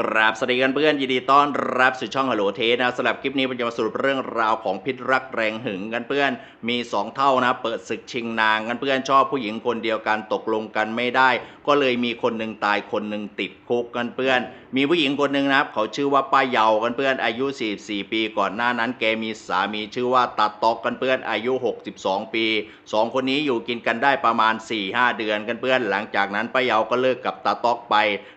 กราบสวัสดีกันเพื่อนยินดีต้อนรับสู่ช่องฮัลโหลเทสนะสำหรับคลิปนี้ผมจะมาสรุปเรื่องราวของพิษรักแรงหึงกันเพื่อนมี 2 เท่านะ เปิดศึกชิงนางกันเพื่อนชอบผู้หญิงคนเดียวกันตกลงกันไม่ได้ ก็เลยมีคนหนึ่งตายคนหนึ่งติดคุกกันเพื่อน มีผู้หญิงคนหนึ่งนะครับเขาชื่อว่าป้าเยากันเพื่อนอายุ 44 ปีก่อนหน้านั้นแกมีสามีชื่อว่าตาตอกกันเพื่อนอายุ 62 ปีสองคนนี้อยู่กินกันได้ประมาณ 4-5 เดือนกันเพื่อน หลังจากนั้นป้าเยาก็เลิกกับตาตอกไป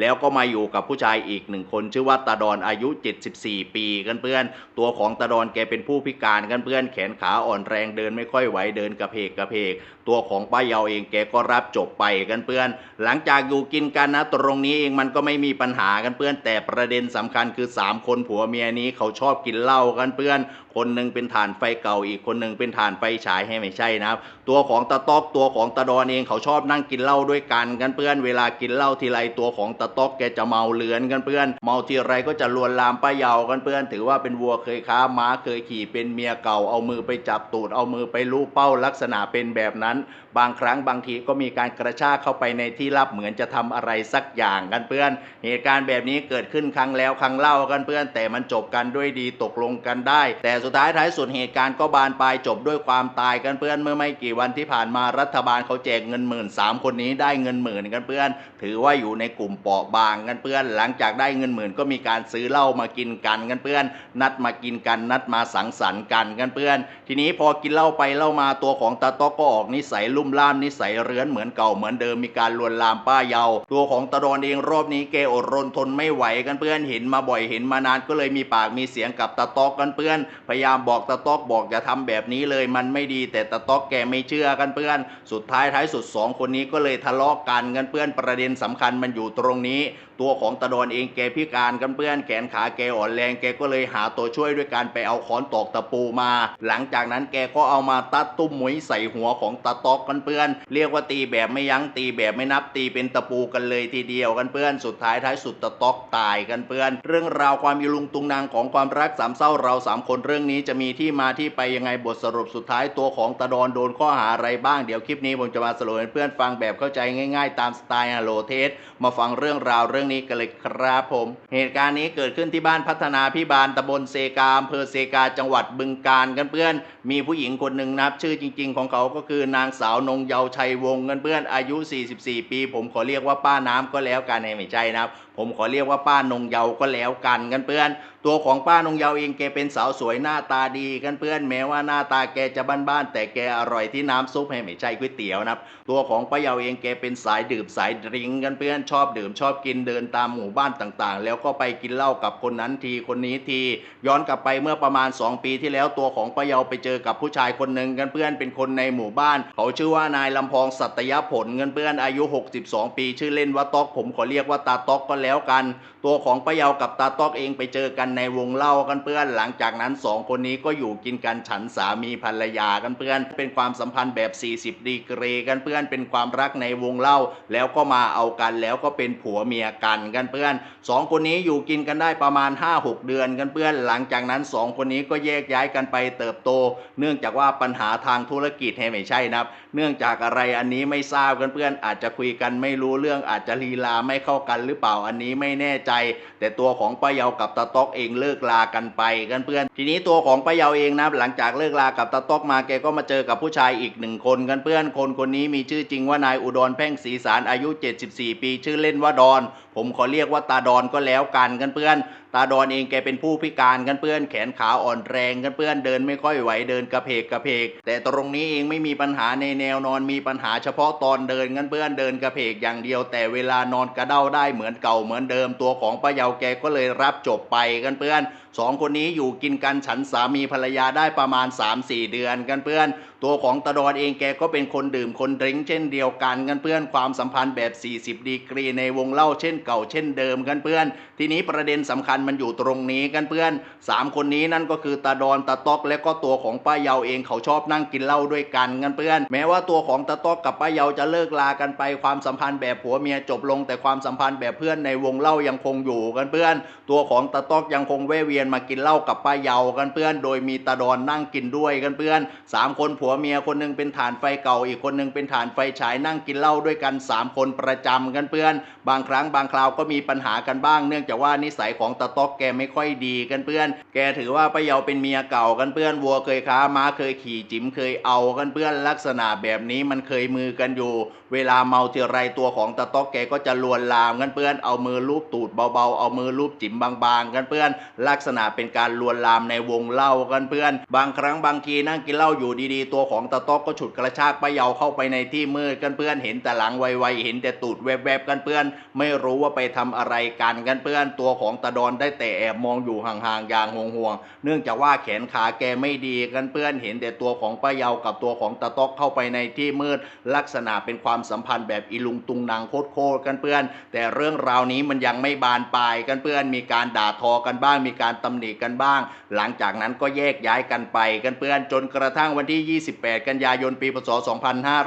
แล้วก็มาอยู่กับผู้ชายอีกกหนึ่งคน ชื่อว่าตาดอนอายุ 74 ปีกันเพื่อน ตัวของตาดอนแกเป็นผู้พิการกันเพื่อน แขนขาอ่อนแรงเดินไม่ค่อยไหวเดินกระเพกกระเพก ตัวของป้าเยาเองแกก็รับจบไปกันเพื่อน หลังจากอยู่กินกันนะตรงนี้เองมันก็ไม่มีปัญหากันเพื่อน แต่ประเด็นสำคัญคือ 3 คนผัวเมียนี้เขาชอบกินเหล้ากันเพื่อนคนหนึ่งเป็นฐานไฟเก่าอีกคนหนึ่งเป็นฐานไฟฉายให้ไม่ใช่นะครับ ตัวของตาตอกตัวของตาดอนเองเขาชอบนั่งกินเหล้าด้วยกันกันเพื่อนเวลากินเหล้าทีไรตัวของตาตอกแกจะเมาเลือนกันเพื่อน เมาทีไรก็จะลวนลามป้าเยากันเพื่อน ถือว่าเป็นวัวเคยค้าม้าเคยขี่เป็นเมียเก่าเอามือไปจับตูดเอามือไปลูบเป้าลักษณะเป็นแบบนั้น บางครั้งบางทีก็มีการกระชากเข้าไปในที่ลับเหมือนจะทำอะไรสักอย่างกันเพื่อน เหตุการณ์แบบนี้เกิดขึ้นครั้งแล้วครั้งเล่ากันเพื่อน แต่มันจบกันด้วยดีตกลงกันได้ แต่สุดท้ายท้ายสุดเหตุการณ์ก็บานปลายจบด้วยความตายกันเพื่อนเมื่อไม่กี่วันที่ผ่านมารัฐบาลเขาแจกเงินหมื่นสามคนนี้ได้เงินหมื่นกันเพื่อน ถือว่าอยู่ในกลุ่มเปราะบางกันเพื่อน หลังจากได้เงินหมื่นก็มีการซื้อเหล้ามากินกันกันเพื่อน นัดมากินกันนัดมาสังสรรค์กันกันเพื่อน ทีนี้พอกินเหล้าไปเหล้ามาตัวของตาต๊อกก็ออกนิสัยลุ่มล่ามนิสัยเรื้อนเหมือนเก่าเหมือนเดิมมีการลวนลามป้าเยาตัวของตาดอนเองรอบนี้แกอดรนทนไม่ไหวกันเพื่อนเห็นมาบ่อยเห็นมานานก็เลยมีปากมีเสียงกับตาต๊อกกันเพื่อนพยายามบอกตาต๊อกบอกอย่าทำแบบนี้เลยมันไม่ดีแต่ตาต๊อกแกไม่เชื่อกันเพื่อน สุดท้ายท้ายสุดสองคนนี้ก็เลยทะเลาะกันกันเพื่อนประเด็นสำคัญมันอยู่ตรงนี้ ตัวของตาดอนเองแกพิการกันเพื่อนแขนขาแกอ่อนแรงแกก็เลยหาตัวช่วยด้วยการไปเอาค้อนตอกตะปูมา หลังจากนั้นแกก็เอามาตัดตุ้มหมวยใส่หัวของตาต๊อกกันเพื่อน เรียกว่าตีแบบไม่ยั้งตีแบบไม่นับตีเป็นตะปูกันเลยทีเดียวกันเพื่อนสุดท้ายท้ายสุดตาต๊อกตายกันเพื่อน เรื่องราวความอีลุงตุงนางของความรักสามเศร้าเราสามคนเรื่องื่องนี้จะมีที่มาที่ไปยังไงบทสรุปสุดท้ายตัวของตาดอนโดนข้อหาอะไรบ้างเดี๋ยวคลิปนี้ผมจะมาสรุปให้เพื่อนฟังแบบเข้าใจง่ายๆ ตามสไตล์ฮัลโหลเทสมาฟังเรื่องราวเรื่องนี้กันเลยครับผม เหตุการณ์นี้เกิดขึ้นที่บ้านพัฒนาพิบาลตำบลเซกาอำเภอเซกาจังหวัดบึงกาฬกันเพื่อน มีผู้หญิงคนหนึ่งนับชื่อจริง ๆ ของเขาก็คือนางสาวนงเยาวชัยวงศ์กันเพื่อนอายุ 44 ปี ผมขอเรียกว่าป้าน้ำก็แล้วกันไม่ใช่นะครับผมขอเรียกว่าป้านงเยาก็แล้วกันกันเพื่อนตัวของป้านงเยาวเองแกเป็นสาวสวยหน้าตาดีกันเพื่อนแม้ว่าหน้าตาแกจะบ้านๆแต่แกอร่อยที่น้ำซุปให้ไม่ใช่ก๋วยเตี๋ยวนะครับตัวของป้าเยาวเองแกเป็นสายดื่มสายดริงกันเพื่อนชอบดื่มชอบกินเดินตามหมู่บ้านต่างๆ แล้วก็ไปกินเหล้ากับคนนั้นทีคนนี้ทีย้อนกลับไปเมื่อประมาณ 2 ปีที่แล้วตัวของป้าเยาวไปเจอกับผู้ชายคนหนึ่งกันเพื่อนเป็นคนในหมู่บ้าน เขาชื่อว่านายลำพองสัตยผลเงินเพื่อนอายุ 62 ปีชื่อเล่นว่าต๊อกผมขอเรียกว่าตาต๊อกก็แล้วกัน ตัวของป้าเยาวกับตาต๊อกเองไปเจอกันในวงเล่ากันเพื่อน หลังจากนั้นสองคนนี้ก็อยู่กินกันฉันสามีภรรยากันเพื่อน เป็นความสัมพันธ์แบบ 40 ดีกรีกันเพื่อน เป็นความรักในวงเล่า แล้วก็มาเอากันแล้วก็เป็นผัวเมียกันกันเพื่อนสองคนนี้อยู่กินกันได้ประมาณ 5-6 เดือนกันเพื่อน หลังจากนั้นสองคนนี้ก็แยกย้ายกันไปเติบโต เนื่องจากว่าปัญหาทางธุรกิจให้ไม่ใช่นะครับเนื่องจากอะไรอันนี้ไม่ทราบกันเพื่อนอาจจะคุยกันไม่รู้เรื่องอาจจะลีลาไม่เข้ากันหรือเปล่าอันนี้ไม่แน่ใจ แต่ตัวของป้าเยากับตาต๊อกเเองเลิกลากันไปกันเพื่อน ทีนี้ตัวของป้าเยาเองนะหลังจากเลิกลากับตาต๊อกมาแกก็มาเจอกับผู้ชายอีกหนึ่งคนกันเพื่อนคนคนนี้มีชื่อจริงว่านายอุดรแพ่งศรีสารอายุ 74 ปี ชื่อเล่นว่าดอน ผมขอเรียกว่าตาดอนก็แล้วกันกันเพื่อน ตาดอนเองแกเป็นผู้พิการกันเพื่อน แขนขาอ่อนแรงกันเพื่อนเดินไม่ค่อยไหวเดินกระเพกกระเพก แต่ตรงนี้เองไม่มีปัญหาในแนวนอนมีปัญหาเฉพาะตอนเดินกันเพื่อนเดินกระเพกอย่างเดียว แต่เวลานอนกระเด้าได้เหมือนเก่าเหมือนเดิมตัวของป้าเยาแกก็เลยรับจบไปกันเพื่อนสองคนนี้อยู่กินกันฉันสามีภรรยาได้ประมาณ 3-4 เดือนกันเพื่อน ตัวของตาดอนเองแกก็เป็นคนดื่มคนดริ้งเช่นเดียวกันกันเพื่อนความสัมพันธ์แบบ 40 ดีกรีในวงเล่าเช่นเก่าเช่นเดิมกันเพื่อน ทีนี้ประเด็นสำคัญมันอยู่ตรงนี้กันเพื่อนสามคนนี้นั่นก็คือตาดอนตาต๊อกและก็ตัวของป้าเยาเองเขาชอบนั่งกินเหล้าด้วยกันกันเพื่อน แม้ว่าตัวของตาต๊อกกับป้าเยาจะเลิกลากันไปความสัมพันธ์แบบผัวเมียจบลง แต่ความสัมพันธ์แบบเพื่อนในวงเล่ายังคงอยู่กันเพื่อน ตัวของตาต๊อกยังคงแวะเวียนมากินเหล้ากับป้าเยากันเพื่อน โดยมีตาดอนนั่งกินด้วยกันเพื่อนสามคนผัวเมียคนหนึงเป็นฐานไฟเก่าอีกคนหนึงเป็นฐานไฟฉายนั่งกินเหล้าด้วยกันสามคนประจำกันเพื่อน บางครั้งบางคราวก็มีปัญหากันบ้าง เนื่องจากว่านิสัยของตาต๊อกแกไม่ค่อยดีกันเพื่อน แกถือว่าป้าเยาเป็นเมียเก่ากันเพื่อนวัวเคยค้าม้าเคยขี่จิ๋มเคยเอากันเพื่อนลักษณะแบบนี้มันเคยมือกันอยู่ เวลาเมาเทีไรตัวของตาต๊อกแกก็จะลวนลามกันเพื่อนเอามือลูบตูดเบาๆ เอามือลูบจิ๋มบางๆ กันเพื่อนลักษณะเป็นการลวนลามในวงเล่ากันเพื่อน บางครั้งบางทีนั่งกินเหล้าอยู่ดีๆ ตัวของตาต๊อกก็ฉุดกระชากป้าเยาเข้าไปในที่มืดกันเพื่อน เห็นแต่หลังไวๆ เห็นแต่ตูดแวบๆกันเพื่อน ไม่รู้ว่าไปทำอะไรกันกันเพื่อน ตัวของตาดอนได้แต่แอบมองอยู่ห่างๆ อย่างห่วงๆ เนื่องจากว่าแขนขาแกไม่ดีกันเพื่อน เห็นแต่ตัวของป้าเยากับตัวของตาต๊อกเข้าไปในที่มืด ลักษณะเป็นความสัมพันธ์แบบอีลุงตุงนางโคตรโคตรกันเพื่อน แต่เรื่องราวนี้มันยังไม่บานปลายกันเพื่อน มีการด่าทอกันบ้าง มีการตำหนิกันบ้าง หลังจากนั้นก็แยกย้ายกันไปกันเพื่อนจนกระทั่งวันที่ 28 กันยายนปีพศ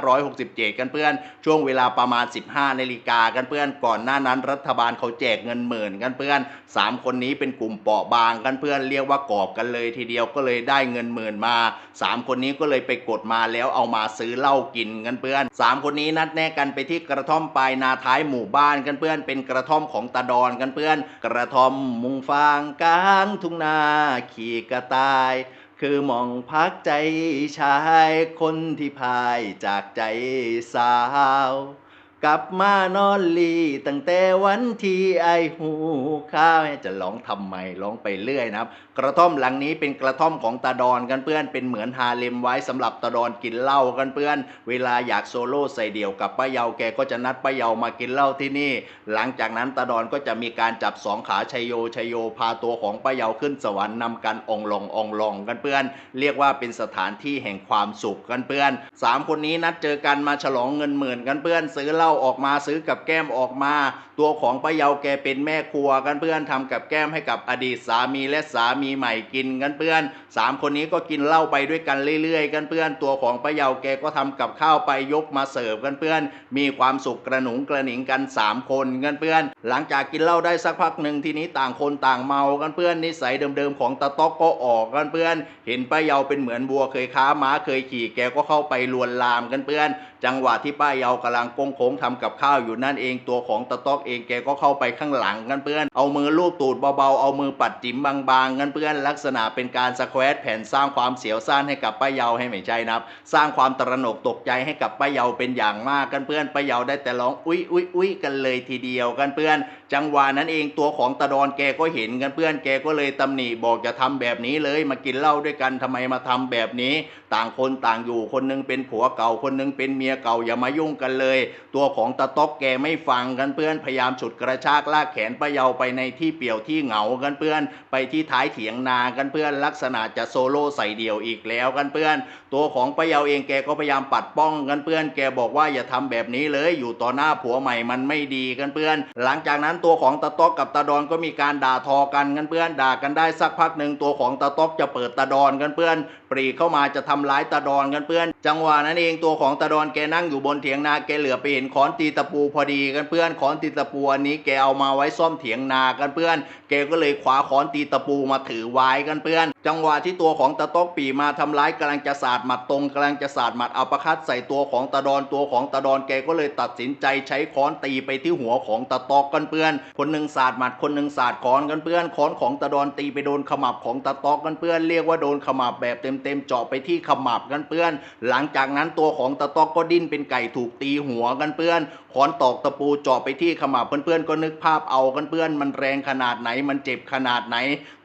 2567 กันเพื่อนช่วงเวลาประมาณ 15นาฬิกากันเพื่อนก่อนหน้านั้น รัฐบาลเขาแจกเงินหมื่นกันเพื่อนสามคนนี้เป็นกลุ่มเปราะบางกันเพื่อนเรียกว่ากอบกันเลยทีเดียวก็เลยได้เงินหมื่นมาสามคนนี้ก็เลยไปกดมาแล้วเอามาซื้อเหล้ากินกันเพื่อนสามคนนี้นัดแนะกันไปที่กระท่อมปลายนาท้ายหมู่บ้านกันเพื่อนเป็นกระท่อมของตาดอนกันเพื่อน กระท่อมมุงฟ้างกลางทุ่งนาขี่กระต่าย คือมองพักใจชายคนที่พายจากใจสาว กลับมานอนลีตั้งแต่วันที่ไอหูข้าวจะร้องทำไมร้องไปเรื่อยนะครับ กระท่อมหลังนี้เป็นกระท่อมของตาดอนกันเพื่อนเป็นเหมือนฮาเลมไว้สำหรับตาดอนกินเหล้ากันเพื่อน เวลาอยากโซโล่ใส่เดี่ยวกับป้าเยาแกก็จะนัดป้าเยามากินเหล้าที่นี่ หลังจากนั้นตาดอนก็จะมีการจับสองขาชัยโยชัยโยพาตัวของป้าเยาขึ้นสวรรค์นำกันองลององลองกันเพื่อน เรียกว่าเป็นสถานที่แห่งความสุขกันเพื่อนสามคนนี้นัดเจอกันมาฉลองเงินหมื่นกันเพื่อนซื้อเหล้าออกมาซื้อกับแก้มออกมา ตัวของป้าเยาแกเป็นแม่ครัวกันเพื่อนทำกับแก้มให้กับอดีตสามีและสามีใหม่กินกันเพื่อนสามคนนี้ก็กินเหล้าไปด้วยกันเรื่อยๆ กันเพื่อน ตัวของป้าเยาแกก็ทำกับข้าวไปยกมาเสิร์ฟกันเพื่อน มีความสุขกระหนุงกระหนิงกันสามคนกันเพื่อน หลังจากกินเหล้าได้สักพักหนึ่งทีนี้ต่างคนต่างเมากันเพื่อนนิสัยเดิมๆของตาต๊อกก็ออกกันเพื่อน เห็นป้าเยาเป็นเหมือนบัวเคยค้าม้าเคยขี่แกก็เข้าไปลวนลามกันเพื่อน จังหวะที่ป้าเยากำลังโกงโค้งทำกับข้าวอยู่นั่นเองตัวของตาต๊อกเองแกก็เข้าไปข้างหลังกันเพื่อนเอามือลูบตูดเบาๆเอามือปัดจิ๋มบางๆกันเพื่อนลักษณะเป็นการสแควตแผ่นสร้างความเสียวซ่านให้กับป้าเยาให้ไม่ใช่นะครับ สร้างความตระหนกตกใจให้กับป้าเยาเป็นอย่างมากกันเพื่อนป้าเยาได้แต่ร้องอุ้ยอุ้ยอุ้ยกันเลยทีเดียวกันเพื่อน จังหวะนั้นเองตัวของตาดอนแกก็เห็นกันเพื่อนแกก็เลยตำหนิบอกจะทำแบบนี้เลยมากินเหล้าด้วยกันทำไมมาทำแบบนี้ ต่างคนต่างอยู่คนหนึงเป็นผัวเก่าคนหนึงเป็นเมียเก่าอย่ามายุ่งกันเลย ตัวของตาต๊อกแกไม่ฟังกันเพื่อนพยายามฉุดกระชากลากแขนป้าเยาไปในที่เปี่ยวที่เหงากันเพื่อน ไปที่ท้ายเถียงนากันเพื่อนลักษณะจะโซโล่ใส่เดี่ยวอีกแล้วกันเพื่อน ตัวของป้าเยาเองแกก็พยายามปัดป้องกันเพื่อน แกบอกว่าอย่าทำแบบนี้เลยอยู่ต่อหน้าผัวใหม่มันไม่ดีกันเพื่อน หลังจากนั้นตัวของตาต๊อกกับตาดอนก็มีการด่าทอกันกันเพื่อนด่ากันได้สักพักหนึ่งตัวของตาต๊อกจะเปิดตาดอนกันเพื่อน ปรีเข้ามาจะทำร้ายตาดอนกันเพื่อน จังหวะนั้นเองตัวของตาดอนแกนั่งอยู่บนเถียงนาแกเหลือไปเห็นขอนตีตะปูพอดีกันเพื่อนขอนตีตะปูอันนี้แกเอามาไว้ซ่อมเถียงนากันเพื่อน แกก็เลยคว้าขอนตีตะปูมาถือไว้กันเพื่อน จังหวะที่ตัวของตาต๊อกปีมาทำร้ายกำลังจะสาดหมัดตรงกำลังจะสาดหมัดอัปคัตใส่ตัวของตาดอนตัวของตาดอนแกก็เลยตัดสินใจใช้ค้อนตีไปที่หัวของตาต๊อกกันเพื่อน คนหนึ่งสาดหมัดคนหนึ่งสาดค้อนกันเพื่อนค้อนของตาดอนตีไปโดนขมับของตาต๊อกกันเพื่อนเรียกว่าโดนขมับแบบเต็มๆเจาะไปที่ขมับกันเพื่อน หลังจากนั้นตัวของตาต๊อกก็ดิ้นเป็นไก่ถูกตีหัวกันเพื่อน ค้อนตอกตะปูเจาะไปที่ขมับเพื่อนๆก็นึกภาพเอากันเพื่อนมันแรงขนาดไหนมันเจ็บขนาดไหน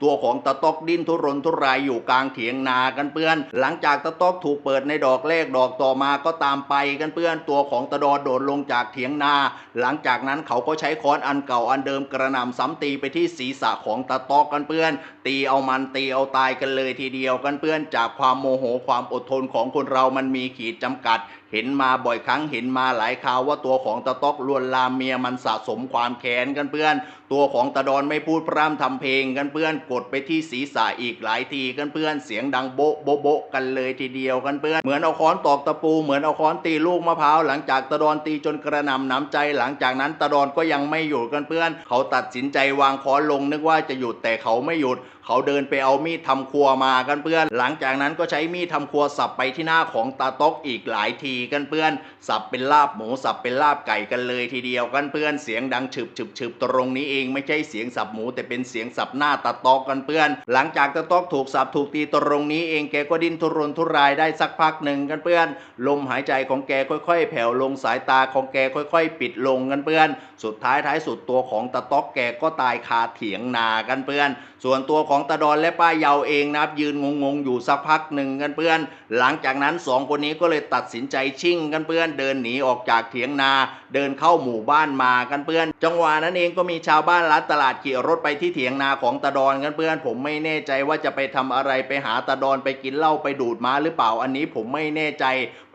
ตัวของตาต๊อกดิ้นทุรนทุรายอยู่กลางเถียงนากันเพื่อน หลังจากตาต๊อกถูกเปิดในดอกแรกดอกต่อมาก็ตามไปกันเพื่อนตัวของตาดอโดดลงจากเถียงนา หลังจากนั้นเขาก็ใช้ค้อนอันเก่าอันเดิมกระหน่ำซ้ำตีไปที่ศีรษะของตาต๊อกกันเพื่อน ตีเอามันตีเอาตายกันเลยทีเดียวกันเพื่อนจากความโมโหความอดทนของคนเรามันมีขีดจำกัด เห็นมาบ่อยครั้งเห็นมาหลายคราวว่าตัวของตาต๊อกลวนลามเมียมันสะสมความแค้นกันเพื่อน ตัวของตาดอนไม่พูดพร่ำทำเพลงกันเพื่อนกดไปที่ศีรษะอีกหลายทีกันเพื่อนเสียงดังโบ๊ะโบ๊ะโบ๊ะกันเลยทีเดียวกันเพื่อนเหมือนเอาค้อนตอกตะปูเหมือนเอาค้อนตีลูกมะพร้าวหลังจากตาดอนตีจนกระหน่ำน้ำใจหลังจากนั้นตาดอนก็ยังไม่หยุดกันเพื่อน เขาตัดสินใจวางค้อนลงนึกว่าจะหยุดแต่เขาไม่หยุด เขาเดินไปเอามีดทำครัวมากันเพื่อน หลังจากนั้นก็ใช้มีดทำครัวสับไปที่หน้าของตาต๊กอีกหลายทีกันเพื่อน สับเป็นลาบหมูสับเป็นลาบไก่กันเลยทีเดียวกันเพื่อนเสียงดังฉึบฉึบฉึบตรงนี้เองไม่ใช่เสียงสับหมูแต่เป็นเสียงสับหน้าตาต๊อกกันเพื่อน หลังจากตาต๊อกถูกสับถูกตีตรงนี้เองแกก็ดิ้นทุรนทุรายได้สักพักหนึ่งกันเพื่อน ลมหายใจของแกค่อยๆ แผ่วลงสายตาของแกค่อย ๆ ปิดลงกันเพื่อน สุดท้ายท้ายสุดตัวของตาต๊อกแกก็ตายคาเถียงนากันเพื่อน ส่วนตัวของตาดอนและป้าเยาเองนะครับยืนงงๆอยู่สักพักหนึ่งกันเพื่อน หลังจากนั้นสองคนนี้ก็เลยตัดสินใจชิ่งกันเพื่อนเดินหนีออกจากเถียงนา เดินเข้าหมู่บ้านมากันเพื่อน จังหวะนั้นเองก็มีชาวบ้านรัดตลาดขี่รถไปที่เถียงนาของตาดอนกันเพื่อน ผมไม่แน่ใจว่าจะไปทำอะไรไปหาตาดอนไปกินเหล้าไปดูดม้าหรือเปล่าอันนี้ผมไม่แน่ใจ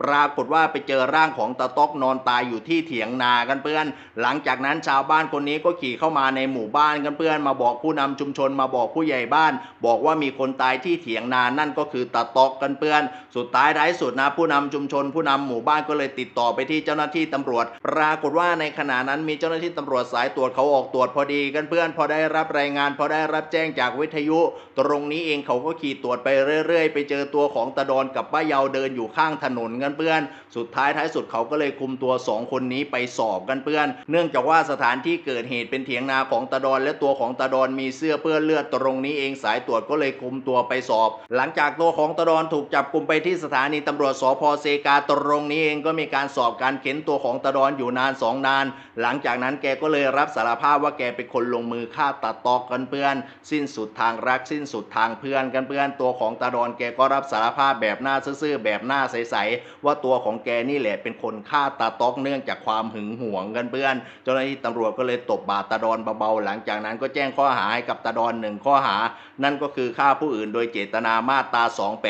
ปรากฏว่าไปเจอร่างของตาต๊อกนอนตายอยู่ที่เถียงนากันเพื่อน หลังจากนั้นชาวบ้านคนนี้ก็ขี่เข้ามาในหมู่บ้านกันเพื่อน มาบอกผู้นำชุมชนมาบอกผู้ใหญ่บ้าน บอกว่ามีคนตายที่เถียงนานั่นก็คือตาต๊อกกันเพื่อน สุดท้ายท้ายสุดนะผู้นำชุมชน ผู้นำหมู่บ้านก็เลยติดต่อไปที่เจ้าหน้าที่ตำรวจปรากฏว่าในขณะนั้นมีเจ้าหน้าที่ตำรวจสายตรวจเขาออกตรวจพอดีกันเพื่อนพอได้รับรายงาน พอได้รับแจ้งจากวิทยุ ตรงนี้เองเขาก็ขี่ตรวจไปเรื่อย ๆ ไปเจอตัวของตาดอนกับป้าเยาเดินอยู่ข้างถนนกันเพื่อน สุดท้ายท้ายสุดเขาก็เลยคุมตัวสองคนนี้ไปสอบกันเพื่อน เนื่องจากว่าสถานที่เกิดเหตุเป็นเถียงนาของตาดอนและตัวของตาดอนมีเสื้อเปื้อนเลือดตรงนี้เองสายตรวจก็เลยคุมตัวไปสอบ หลังจากตัวของตาดอนถูกจับกลุมไปที่สถานีตำรวจสพเซกาตรงนี้เองก็มีการสอบการเข็นตัวของตาดอนอยู่นานสองนาน หลังจากนั้นแกก็เลยรับสารภาพว่าแกเป็นคนลงมือฆ่าตาตอกกันเพื่อน สิ้นสุดทางรักสิ้นสุดทางเพื่อนกันเพื่อนตัวของตาดอนแกก็รับสารภาพแบบหน้าซื่อๆแบบหน้าใสๆว่าตัวของแกนี่แหละเป็นคนฆ่าตาตอกเนื่องจากความหึงหวงกันเพื่อน เจ้าหน้าที่ตำรวจก็เลยตบบาดตาดอนเบาๆหลังจากนั้นก็แจ้งข้อหาให้กับตาดอนหนึ่งข้อหา นั่นก็คือฆ่าผู้อื่นโดยเจตนามาตรา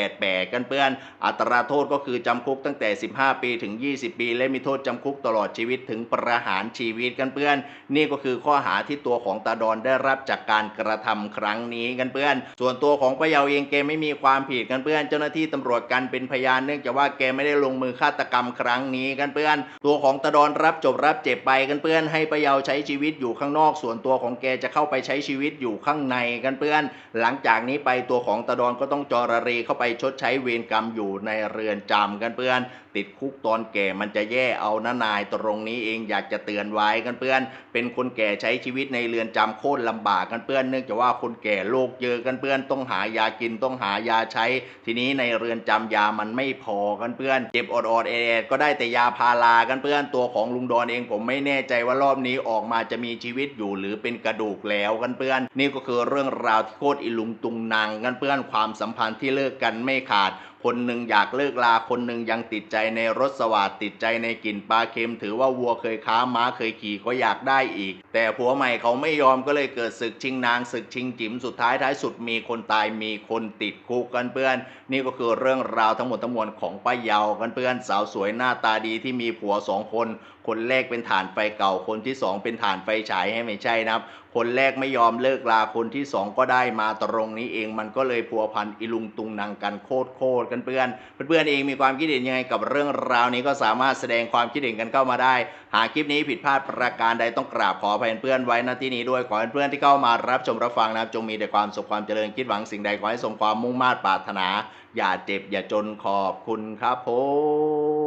288 กันเพื่อน อัตราโทษก็คือจำคุกตั้งแต่ 15 ปีถึง 20 ปี และมีโทษจำคุกตลอดชีวิตถึงประหารชีวิตกันเพื่อน นี่ก็คือข้อหาที่ตัวของตาดอนได้รับจากการกระทำครั้งนี้กันเพื่อน ส่วนตัวของป้าเยาเองแกไม่มีความผิดกันเพื่อน เจ้าหน้าที่ตำรวจกันเป็นพยานเนื่องจากว่าแกไม่ได้ลงมือฆาตกรรมครั้งนี้กันเพื่อน ตัวของตาดอนรับจบรับเจ็บไปกันเพื่อน ให้ป้าเยาใช้ชีวิตอยู่ข้างนอก ส่วนตัวของแกจะเข้าไปใช้ชีวิตอยู่ข้างในกันเพื่อน หลังจากนี้ไปตัวของตาดอนก็ต้องจอระเรเข้าไปชดใช้เวรกรรมอยู่ในเรือนจำกันเพื่อน ติดคุกตอนแก่มันจะแย่เอานะนายตรงนี้เองอยากจะเตือนไว้กันเพื่อน เป็นคนแก่ใช้ชีวิตในเรือนจำโคตรลำบากกันเพื่อน เนื่องจากว่าคนแก่โรคเยอะกันเพื่อนต้องหายากินต้องหายาใช้ ทีนี้ในเรือนจำยามันไม่พอกันเพื่อนเจ็บอดๆแอดก็ได้แต่ยาพารากันเพื่อนตัวของลุงดอนเองผมไม่แน่ใจว่ารอบนี้ออกมาจะมีชีวิตอยู่หรือเป็นกระดูกแล้วกันเพื่อน นี่ก็คือเรื่องราวที่โคตรอิลุงตุงนางกันเพื่อนความสัมพันธ์ที่เลิกกันไม่ขาด คนหนึ่งอยากเลิกลา คนหนึ่งยังติดใจในรสสวัสดติดใจในกลิ่นปลาเค็ม ถือว่าวัวเคยค้าม้าเคยขี่ก็อยากได้อีก แต่ผัวใหม่เขาไม่ยอมก็เลยเกิดศึกชิงนางศึกชิงจิ๋มสุดท้ายท้ายสุดมีคนตายมีคนติดคุกกันเพื่อน นี่ก็คือเรื่องราวทั้งหมดทั้งมวลของป้าเยากันเพื่อนสาวสวยหน้าตาดีที่มีผัวสองคน คนแรกเป็นฐานไฟเก่า คนที่สองเป็นฐานไฟฉายให้ไม่ใช่นะครับ คนแรกไม่ยอมเลิกลาคนที่สองก็ได้มาตรงนี้เองมันก็เลยพัวพันอิลุงตุงนางกันโคตรโคตรกันเพื่อนเพื่อนเองมีความคิดเห็นยังไงกับเรื่องราวนี้ก็สามารถแสดงความคิดเห็นกันเข้ามาได้ หากคลิปนี้ผิดพลาดประการใดต้องกราบขออภัยเพื่อนไว้ณที่นี้ด้วยขอเพื่อนที่เข้ามารับชมรับฟังนะครับจงมีแต่ความสุขความเจริญคิดหวังสิ่งใดขอให้สมความมุ่งมา่ปรารถนา อย่าเจ็บอย่าจนขอบคุณครับผม